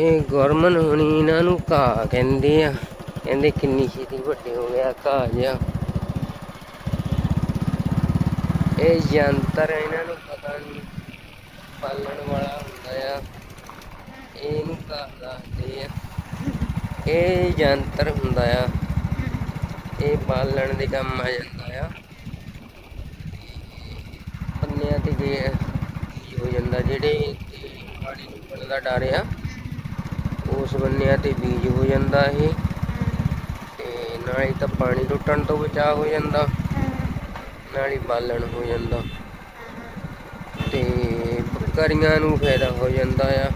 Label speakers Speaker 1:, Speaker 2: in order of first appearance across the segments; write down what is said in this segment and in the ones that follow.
Speaker 1: ਇਹ ਗੌਰਮਨ ਹੋਣੀ ਇਹਨਾਂ ਨੂੰ ਘਾਹ ਕਹਿੰਦੇ ਆ। ਕਹਿੰਦੇ ਕਿੰਨੀ ਛੇਤੀ ਵੱਡੇ ਹੋ ਗਿਆ ਘਾਹ ਜਿਹਾ। ਇਹ ਯੰਤਰ ਇਹਨਾਂ ਨੂੰ ਪਤਾ ਨਹੀਂ ਪਾਲਣ ਵਾਲਾ ਹੁੰਦਾ ਆ। ਇਹਨੂੰ ਘਾਹ ਦੱਸਦੇ ਆ। ਇਹ ਯੰਤਰ ਹੁੰਦਾ ਆ। ਇਹ ਪਾਲਣ ਦੇ ਕੰਮ ਆ ਜਾਂਦਾ ਆ। ਪੰਨਿਆਂ ਤੇ ਜੇ ਹੋ ਜਾਂਦਾ, ਜਿਹੜੇ ਤੇ ਪਾਣੀ ਡੁੱਬਣ ਦਾ ਡਰ ਆ। ਉਸ ਬੰਨਿਆਂ ਤੇ ਬੀਜ ਹੋ ਜਾਂਦਾ ਇਹ। ਤੇ ਨਾਲ ਹੀ ਤਾਂ ਪਾਣੀ ਟੁੱਟਣ ਤੋਂ ਬਚਾਅ ਹੋ ਜਾਂਦਾ ਨਾਲ ਹੀ ਬਾਲਣ ਹੋ ਜਾਂਦਾ। ਤੇ ਬੱਕਰੀਆਂ ਨੂੰ ਫਾਇਦਾ ਹੋ ਜਾਂਦਾ ਆ।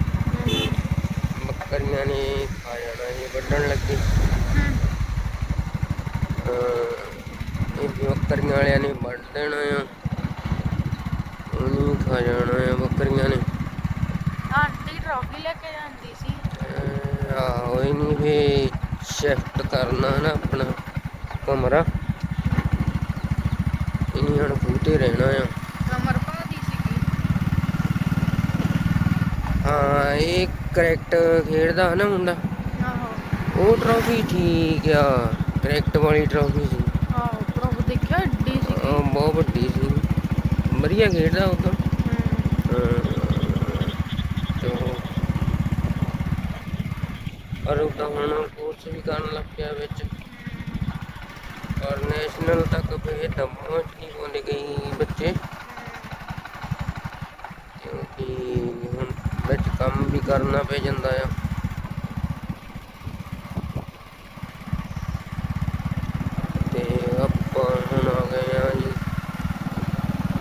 Speaker 1: ਬੱਕਰੀਆਂ ਨੇ ਖਾ ਜਾਣਾ, ਇਹ ਵੱਢਣ ਲੱਗੇ। ਇਹ ਬੱਕਰੀਆਂ ਵਾਲਿਆਂ ਨੇ ਵੱਢ ਦੇਣਾ ਆ। ਉਹਨੂੰ ਖਾ ਜਾਣਾ ਆ ਬੱਕਰੀਆਂ ਨੇ।
Speaker 2: ਆਂਟੀ ਟਰੋਫੀ ਲੈ ਕੇ ਜਾਂਦੀ ਸੀ।
Speaker 1: ਆਹੋ ਇਹਨੂੰ ਫੇ ਸ਼ਿਫਟ ਕਰਨਾ ਨਾ ਆਪਣਾ ਕਮਰਾ। ਇਹਨੇ ਹੁਣ ਫੂਤੇ ਰਹਿਣਾ ਆ।
Speaker 2: ਕਮਰ ਭਾਦੀ ਸੀਗੀ।
Speaker 1: ਹਾਂ ਇਹ ਕਰੈਕਟ ਖੇਡਦਾ ਹੈ ਨਾ ਮੁੰਡਾ।
Speaker 2: ਆਹੋ।
Speaker 1: ਉਹ ਟਰੋਫੀ ਠੀਕ ਆ ਕਰੈਕਟ ਵਾਲੀ ਟਰੋਫੀ ਸੀ।
Speaker 2: ਆਹੋ ਪ੍ਰਭੂ ਦੇਖਿਆ ਏਡੀ
Speaker 1: ਉਹ ਬਹੁਤ ਵੱਡੀ ਸੀ। ਵਧੀਆ ਖੇਡਦਾ ਉਹ ਤਾਂ
Speaker 2: ਹਮ,
Speaker 1: ਚਲੋ ਪਰ ਉਹ ਹੁਣ ਕੋਰਸ ਵੀ ਕਰਨ ਲੱਗ ਪਿਆ ਵਿੱਚ। ਔਰ ਨੈਸ਼ਨਲ ਤੱਕ ਫੇ ਤਾਂ ਪਹੁੰਚ ਨਹੀਂ ਪਾਉਂਦੇ ਕਈ ਬੱਚੇ। ਕਿਉਂਕਿ ਹੁਣ ਵਿੱਚ ਕੰਮ ਵੀ ਕਰਨਾ ਪੈ ਜਾਂਦਾ ਆ। ਤੇ ਆਪਾਂ ਹੁਣ ਆ ਗਏ ਆ ਜੀ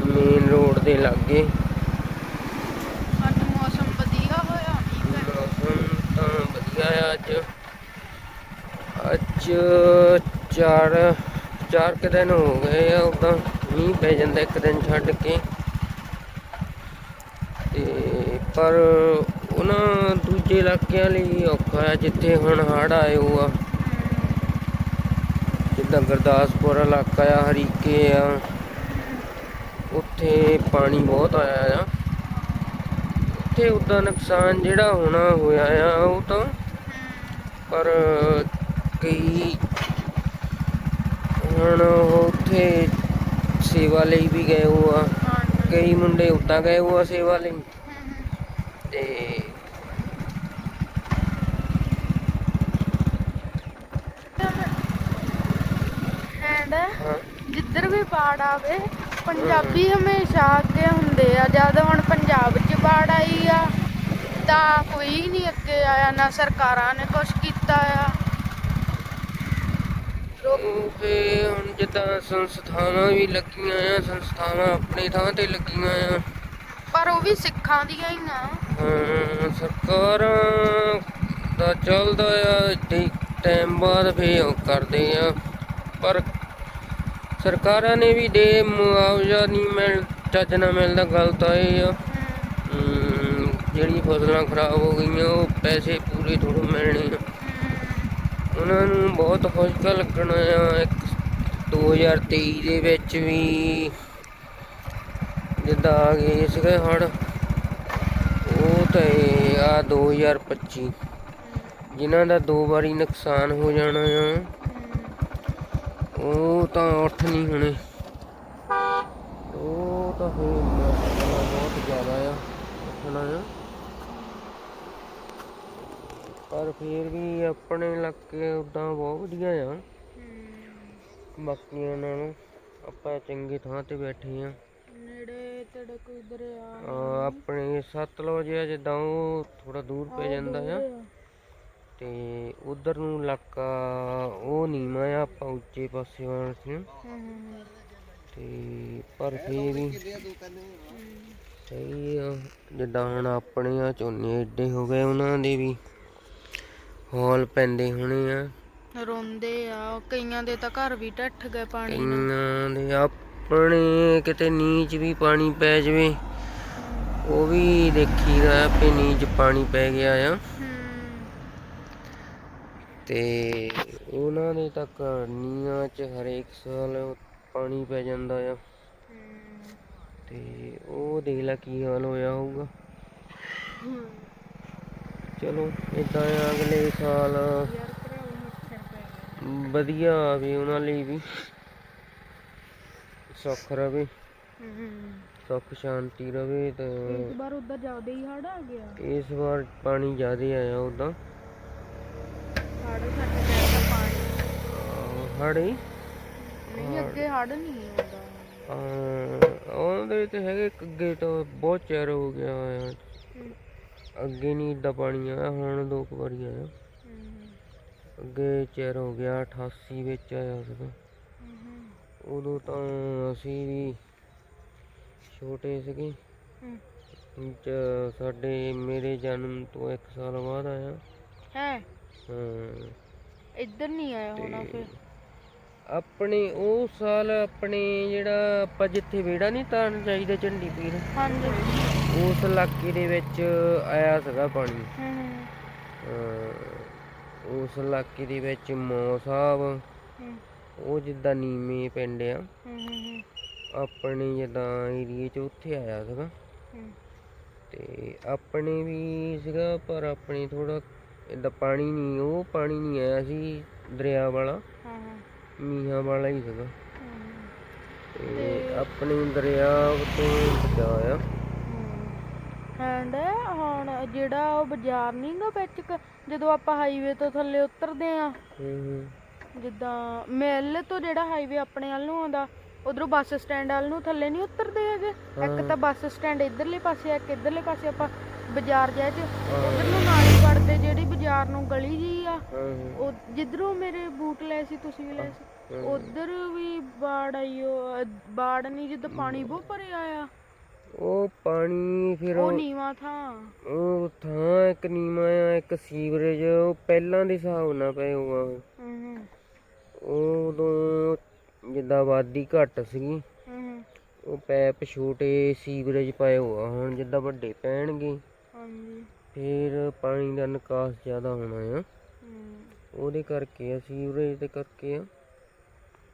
Speaker 1: ਮੇਨ ਰੋਡ ਦੇ ਲਾਗੇ
Speaker 2: ਅੱਜ ਮੌਸਮ ਵਧੀਆ ਹੋਇਆ ਨਹੀਂ
Speaker 1: ਮੌਸਮ ਤਾਂ ਵਧੀਆ ਆ ਅੱਜ ਅੱਜ ਚਾਰ ਚਾਰ ਕੁ ਦਿਨ ਹੋ ਗਏ ਆ ਉਦਾਂ ਮੀਂਹ ਪੈ ਜਾਂਦਾ ਇੱਕ ਦਿਨ ਛੱਡ ਕੇ। ਤੇ ਪਰ ਉਹਨਾਂ ਦੂਜੇ ਇਲਾਕਿਆਂ ਲਈ ਔਖਾ ਆ, ਜਿੱਥੇ ਹੁਣ ਹੜ੍ਹ ਆਏ ਹੋ ਆ। ਜਿੱਦਾਂ ਗੁਰਦਾਸਪੁਰ ਇਲਾਕਾ ਆ, ਹਰੀਕੇ ਆ, ਉੱਥੇ ਪਾਣੀ ਬਹੁਤ ਆਇਆ ਆ। ਉੱਥੇ ਉਦਾਂ ਨੁਕਸਾਨ ਜਿਹੜਾ ਹੋਣਾ ਹੋਇਆ ਆ, ਉਹ ਤਾਂ ਪਰ ਕਈ ਹੁਣ ਉੱਥੇ ਸੇਵਾ ਲਈ ਵੀ ਗਏ ਹੋ ਆ। ਕਈ ਮੁੰਡੇ ਉੱਦਾਂ ਗਏ ਹੋ ਆ ਸੇਵਾ ਲਈ। ਤੇ
Speaker 2: ਜਿੱਧਰ ਵੀ ਬਾੜ ਆਵੇ ਪੰਜਾਬੀ ਹਮੇਸ਼ਾ ਅੱਗੇ ਹੁੰਦੇ ਆ। ਜਦ ਹੁਣ ਪੰਜਾਬ 'ਚ ਬਾੜ ਆਈ ਆ ਤਾਂ ਕੋਈ ਨਹੀਂ ਅੱਗੇ ਆਇਆ ਨਾ ਸਰਕਾਰਾਂ ਨੇ ਕੁਝ ਕੀਤਾ ਆ।
Speaker 1: ਉਹ ਫੇ ਹੁਣ ਜਿੱਦਾਂ ਸੰਸਥਾਵਾਂ ਵੀ ਲੱਗੀਆਂ ਆ ਸੰਸਥਾਵਾਂ ਆਪਣੀ ਥਾਂ ਤੇ ਲੱਗੀਆਂ ਆ।
Speaker 2: ਪਰ ਉਹ ਵੀ ਸਿੱਖਾਂ ਦੀਆਂ ਹੀ ਨਾ।
Speaker 1: ਹਾਂ, ਸਰਕਾਰਾਂ ਦਾ ਚੱਲਦਾ ਆ ਤੇ ਟਾਈਮ ਬਾਅਦ ਫੇ ਉਹ ਕਰਦੇ ਆ। ਪਰ ਸਰਕਾਰਾਂ ਨੇ ਵੀ ਦੇ ਮੁਆਵਜ਼ਾ ਨਹੀਂ ਮਿਲ ਚੱਜ ਨਾਲ ਮਿਲਦਾ ਗੱਲ ਤਾਂ ਇਹ ਆ। ਹਮ, ਜਿਹੜੀ ਫਸਲਾਂ ਖਰਾਬ ਹੋ ਗਈਆਂ ਉਹ ਪੈਸੇ ਪੂਰੇ ਥੋੜ੍ਹਾ ਮਿਲਣੇ ਆ। ਉਹਨਾਂ ਨੂੰ ਬਹੁਤ ਖੁਸ਼ਕਾ ਲੱਗਣਾ ਆ। ਇੱਕ 2023 ਦੇ ਵਿੱਚ ਵੀ ਜਿੱਦਾਂ ਆ ਗਏ ਸੀਗੇ ਹੜ ਉਹ ਤਾਂ ਇਹ ਆ 2025 ਜਿਨ੍ਹਾਂ ਦਾ ਦੋ ਵਾਰੀ ਨੁਕਸਾਨ ਹੋ ਜਾਣਾ ਆ, ਉਹ ਤਾਂ ਉੱਠ ਨਹੀਂ ਹੋਣੇ। ਉਹ ਤਾਂ ਫੇਰ ਬਹੁਤ ਜ਼ਿਆਦਾ ਆ, ਉੱਠਣਾ ਆ। ਪਰ ਫੇਰ ਵੀ ਆਪਣੇ ਇਲਾਕੇ ਉਦਾਂ ਬਹੁਤ ਵਧੀਆ ਆ। ਬਾਕੀਆਂ ਨਾਲੋਂ ਆਪਾਂ ਚੰਗੀ ਥਾਂ ਤੇ ਬੈਠੇ ਆ।
Speaker 2: ਨੇੜੇ ਤੇੜੇ ਕੋਈ ਦਰਿਆ
Speaker 1: ਅਹ ਆਪਣੇ ਸਤਲੁਜ ਆ ਜਿੱਦਾਂ ਉਹ ਥੋੜਾ ਦੂਰ ਪੈ ਜਾਂਦਾ ਆ। ਤੇ ਉਧਰ ਨੂੰ ਇਲਾਕਾ ਉਹ ਨੀਵਾਂ ਆ ਆਪਾਂ ਉੱਚੇ ਪਾਸੇ ਵਾਲ ਸੀ। ਤੇ ਪਰ ਫੇਰ ਵੀ ਸਹੀ ਆ। ਜਿੱਦਾਂ ਹੁਣ ਆਪਣੇ ਆ ਝੋਨੇ ਏਡੇ ਹੋ ਗਏ ਉਹਨਾਂ ਦੇ ਵੀ। ਹੌਲ ਪੈਂਦੇ ਹੋਣੇ ਆ।
Speaker 2: ਰੋਂਦੇ ਆ ਕਈਆਂ ਦੇ ਤਾਂ ਘਰ ਵੀ ਢੱਠ ਗਏ ਪਾਣੀ ਨਾਲ।
Speaker 1: ਦੇ ਆਪਣੇ ਕਿਤੇ ਨੀਚ ਵੀ ਪਾਣੀ ਪੈ ਜਵੇ। ਉਹ ਵੀ ਦੇਖੀਦਾ ਵੀ ਨੀਚ ਪਾਣੀ ਪੈ ਗਿਆ ਆ।
Speaker 2: ਹਮ,
Speaker 1: ਤੇ ਉਹਨਾਂ ਦੇ ਤਾਂ ਨੀਆਂ ਚ ਹਰੇਕ ਸਾਲ ਪਾਣੀ ਪੈ ਜਾਂਦਾ ਆ।
Speaker 2: ਹਮ,
Speaker 1: ਤੇ ਉਹ ਦੇਖ ਲੈ ਕੀ ਹਾਲ ਹੋਇਆ ਹੋਊਗਾ। ਚਲੋ ਇਦਾਂ ਆ ਅਗਲੇ ਸਾਲ ਵਧੀਆ ਆਵੇ ਉਹਨਾਂ ਲਈ ਵੀ। ਸੁੱਖ ਰਵੇ।
Speaker 2: ਹੂੰ
Speaker 1: ਸੁੱਖ ਸ਼ਾਂਤੀ ਰਵੇ ਤੇ
Speaker 2: ਇਸ ਵਾਰ ਉਧਰ ਜ਼ਿਆਦਾ ਹੀ ਹੜ ਆ ਗਿਆ।
Speaker 1: ਇਸ ਵਾਰ ਪਾਣੀ ਜ਼ਿਆਦਾ ਆਇਆ ਉਦਾਂ।
Speaker 2: ਹੜ ਸਾਡੇ ਦਾ ਪਾਣੀ
Speaker 1: ਹੜੀ
Speaker 2: ਨਹੀਂ ਅੱਗੇ ਹੜ ਨਹੀਂ ਆਉਂਦਾ
Speaker 1: ਉਹਦੇ ਤੇ ਹੈਗੇ ਇੱਕ ਅੱਗੇ ਤੋਂ ਬਹੁਤ ਚਿਰ ਹੋ ਗਿਆ
Speaker 2: ਹੂੰ,
Speaker 1: ਅੱਗੇ ਨਹੀਂ ਏਦਾਂ ਪਾਣੀ ਆਇਆ ਹੁਣ ਦੋ ਕੁ ਵਾਰੀ ਆਇਆ। ਅੱਗੇ ਚਿਰ ਹੋ ਗਿਆ 88 ਵਿੱਚ ਆਇਆ ਸੀਗਾ ਉਦੋਂ ਤਾਂ ਅਸੀਂ ਵੀ ਛੋਟੇ ਸੀਗੇ। ਚ ਸਾਡੇ ਮੇਰੇ ਜਨਮ ਤੋਂ ਇੱਕ ਸਾਲ ਬਾਅਦ ਆਇਆ।
Speaker 2: ਹੈ?
Speaker 1: ਹਾਂ।
Speaker 2: ਇੱਧਰ ਨਹੀਂ ਆਇਆ ਹੋਣਾ
Speaker 1: ਤੇ
Speaker 2: ਫਿਰ?
Speaker 1: ਆਪਣੇ ਉਹ ਸਾਲ ਆਪਣੇ ਜਿਹੜਾ ਆਪਾਂ ਜਿੱਥੇ ਵਿਹੜਾ ਨਹੀਂ ਤਾਰਨ ਚਾਹੀਦਾ ਝੰਡੀ ਪੀਰ।
Speaker 2: ਹਾਂਜੀ।
Speaker 1: ਉਸ ਇਲਾਕੇ ਦੇ ਵਿੱਚ ਆਇਆ ਸੀਗਾ ਪਾਣੀ।
Speaker 2: ਹੂੰ ਹੂੰ,
Speaker 1: ਅਹ ਉਸ ਇਲਾਕੇ ਦੇ ਵਿੱਚ ਮੌ ਸਾਹਿਬ
Speaker 2: ਹੂੰ।
Speaker 1: ਉਹ ਜਿੱਦਾਂ ਨੀਵੇਂ ਪਿੰਡ ਆ।
Speaker 2: ਹੂੰ, ਹੂੰ,
Speaker 1: ਆਪਣੇ ਜਿੱਦਾਂ ਏਰੀਏ 'ਚ ਉੱਥੇ ਆਇਆ ਸੀਗਾ।
Speaker 2: ਹੂੰ,
Speaker 1: ਤੇ ਆਪਣੇ ਵੀ ਸੀਗਾ ਪਰ ਆਪਣੇ ਥੋੜਾ ਇਦਾਂ ਪਾਣੀ ਨਹੀਂ ਉਹ ਪਾਣੀ ਨਹੀਂ ਆਇਆ ਸੀ ਦਰਿਆ ਵਾਲਾ।
Speaker 2: ਹਾਂ ਹਾਂ।
Speaker 1: ਮੀਂਹਾਂ ਵਾਲਾ ਹੀ ਸੀਗਾ। ਤੇ ਆਪਣੇ ਦਰਿਆ ਤੋਂ ਬਚਾਇਆ
Speaker 2: ਐਂਡ ਹੁਣ ਜਿਹੜਾ ਉਹ ਬਾਜ਼ਾਰ ਨਹੀਂ ਗਾ ਵਿੱਚ ਕ- ਜਦੋਂ ਆਪਾਂ ਹਾਈਵੇ ਤੋਂ ਥੱਲੇ ਉਤਰਦੇ ਆ
Speaker 1: ਹੂੰ
Speaker 2: ਜਿੱਦਾਂ ਮਿਲ ਤੋਂ ਜਿਹੜਾ ਹਾਈਵੇ ਆਪਣੇ ਵੱਲ ਨੂੰ ਆਉਂਦਾ ਉਧਰੋਂ ਬੱਸ ਸਟੈਂਡ ਵੱਲ ਨੂੰ ਥੱਲੇ ਨਹੀਂ ਉਤਰਦੇ ਹੈਗੇ। ਇੱਕ ਤਾਂ ਬੱਸ ਸਟੈਂਡ ਇਧਰਲੇ ਪਾਸੇ ਆ ਇੱਕ ਇਧਰਲੇ ਪਾਸੇ ਆਪਾਂ ਬਾਜ਼ਾਰ ਜਾਏ ਚ ਉਧਰ ਨੂੰ ਨਾਲ ਹੀ ਵੜਦੇ ਜਿਹੜੀ ਬਾਜ਼ਾਰ ਨੂੰ ਗਲੀ ਜੀ ਆ।
Speaker 1: ਹਾਂ ਹਾਂ।
Speaker 2: ਉਹ ਜਿੱਧਰੋਂ ਮੇਰੇ ਬੂਟ ਲਏ ਸੀ ਤੁਸੀਂ ਵੀ ਲਏ ਸੀ। ਉਧਰ ਵੀ ਬਾੜ ਆਈ ਉਹ ਅ, ਬਾੜ ਨਹੀਂ ਜਿੱਦਾਂ ਪਾਣੀ ਬਹੁਤ ਭਰਿਆ ਆ।
Speaker 1: ਉਹ ਪਾਣੀ ਫਿਰ
Speaker 2: ਉਹ
Speaker 1: ਉਹ
Speaker 2: ਨੀਵਾਂ ਥਾਂ।
Speaker 1: ਉਹ ਥਾਂ ਇੱਕ ਨੀਵਾਂ ਆ ਇੱਕ ਸੀਵਰੇਜ ਉਹ ਪਹਿਲਾਂ ਦੇ ਹਿਸਾਬ ਨਾਲ ਪਏ ਹੋਆ
Speaker 2: ਹੂੰ ਹੂੰ
Speaker 1: ਉਦੋਂ ਜਿੱਦਾਂ ਆਬਾਦੀ ਘੱਟ ਸੀਗੀ
Speaker 2: ਹੂੰ
Speaker 1: ਉਹ ਪੈਪ ਛੋਟੇ ਸੀਵਰੇਜ ਪਏ ਹੋਆ ਹੁਣ ਜਿੱਦਾਂ ਵੱਡੇ ਪੈਣਗੇ।
Speaker 2: ਹਾਂਜੀ।
Speaker 1: ਫਿਰ ਪਾਣੀ ਦਾ ਨਿਕਾਸ ਜ਼ਿਆਦਾ ਹੋਣਾ ਆ।
Speaker 2: ਹੂੰ।
Speaker 1: ਉਹਦੇ ਕਰਕੇ ਆ ਸੀਵਰੇਜ ਦੇ ਕਰਕੇ ਆ।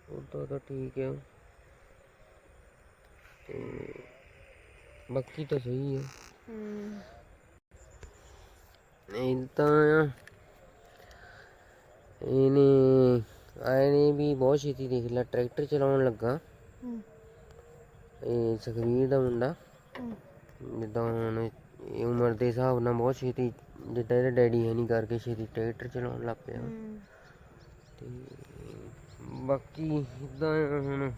Speaker 1: ਉਦਾਂ ਤਾਂ ਠੀਕ ਆ। ਤੇ ਬਾਕੀ ਤਾਂ ਸਹੀ ਆ।
Speaker 2: ਹੂੰ।
Speaker 1: ਨਹੀਂ ਤਾਂ ਇਹਨੇ ਆਏ ਨੇ ਵੀ ਬਹੁਤ ਛੇਤੀ ਦੇਖ ਲਿਆ ਟਰੈਕਟਰ ਚਲਾਉਣ ਲੱਗਾ।
Speaker 2: ਹੂੰ।
Speaker 1: ਇਹ ਸੁਖਵੀਰ ਦਾ ਮੁੰਡਾ।
Speaker 2: ਹੂੰ।
Speaker 1: ਜਿੱਦਾਂ ਹੁਣ ਇਹ ਉਮਰ ਦੇ ਹਿਸਾਬ ਨਾਲ ਬਹੁਤ ਛੇਤੀ ਜਿੱਦਾਂ ਇਹਦਾ ਡੈਡੀ ਹੈ ਨਹੀਂ ਕਰਕੇ ਛੇਤੀ ਟਰੈਕਟਰ ਚਲਾਉਣ ਲੱਗ ਪਿਆ।
Speaker 2: ਹੂੰ।
Speaker 1: ਤੇ ਬਾਕੀ ਇਦਾਂ ਹੁਣ।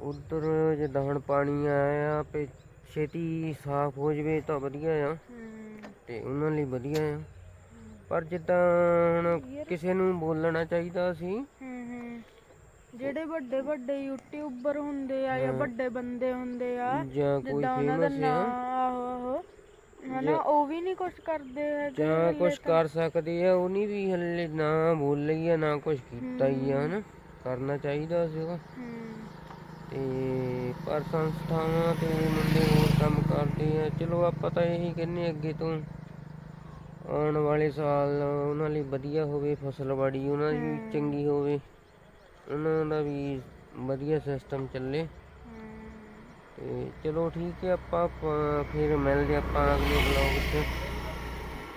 Speaker 1: ਉਧਰ ਜਿੱਦਾਂ ਹੁਣ ਪਾਣੀ ਆਇਆ ਪੇ ਛੇਤੀ ਸਾਫ਼ ਹੋ ਜਵੇ ਤਾਂ ਵਧੀਆ ਆ।
Speaker 2: ਹੂੰ।
Speaker 1: ਤੇ ਉਹਨਾਂ ਲਈ ਵਧੀਆ ਆ। ਪਰ ਜਿੱਦਾਂ ਹੁਣ ਕਿਸੇ ਨੂੰ ਬੋਲਣਾ ਚਾਹੀਦਾ ਸੀ।
Speaker 2: ਹੂੰ ਹੂੰ। ਜਿਹੜੇ ਵੱਡੇ ਵੱਡੇ ਯੂਟਿਊਬਰ ਹੁੰਦੇ ਆ ਜਾਂ ਵੱਡੇ ਬੰਦੇ ਹੁੰਦੇ ਆ
Speaker 1: ਜਾਂ ਕੋਈ
Speaker 2: ਜਿੱਦਾਂ ਉਹਨਾਂ ਦਾ
Speaker 1: ਫੇਮਸ
Speaker 2: ਨਾਂ
Speaker 1: ਆ
Speaker 2: ਆਹੋ ਆਹੋ। ਹਨਾ ਉਹ ਵੀ ਨਹੀਂ ਕੁਝ ਕਰਦੇ ਹੈਗੇ
Speaker 1: ਜਾਂ ਕੁਝ ਕਰ ਸਕਦੇ ਆ ਉਹ ਨਹੀਂ ਵੀ ਹਲੇ ਨਾ ਬੋਲੀ ਆ ਨਾ ਕੁਝ ਕੀਤਾ ਹੀ ਆ ਹਨਾ। ਕਰਨਾ ਚਾਹੀਦਾ ਸੀਗਾ।
Speaker 2: ਹੂੰ।
Speaker 1: ਤੇ ਪਰ ਸੰਸਥਾਵਾਂ ਤੇ ਮੁੰਡੇ ਹੋਰ ਕੰਮ ਕਰਦੇ ਆ। ਚਲੋ ਆਪਾਂ ਤਾਂ ਇਹੀ ਕਹਿੰਨੇ ਅੱਗੇ ਤੋਂ ਆਉਣ ਵਾਲੇ ਸਾਲ ਉਹਨਾਂ ਲਈ ਵਧੀਆ ਹੋਵੇ ਫਸਲਵਾੜੀ ਉਹਨਾਂ ਦੀ ਵੀ ਚੰਗੀ ਹੋਵੇ ਉਹਨਾਂ ਦਾ ਵੀ ਵਧੀਆ ਸਿਸਟਮ ਚੱਲੇ। ਤੇ ਚਲੋ ਠੀਕ ਹੈ ਆਪਾਂ ਆਪਾਂ ਫਿਰ ਮਿਲਦੇ ਆਪਾਂ ਅਗਲੇ ਬਲੌਗ 'ਚ।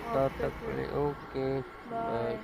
Speaker 1: ਤਦ ਤੱਕ ਓਕੇ ਬਾਏ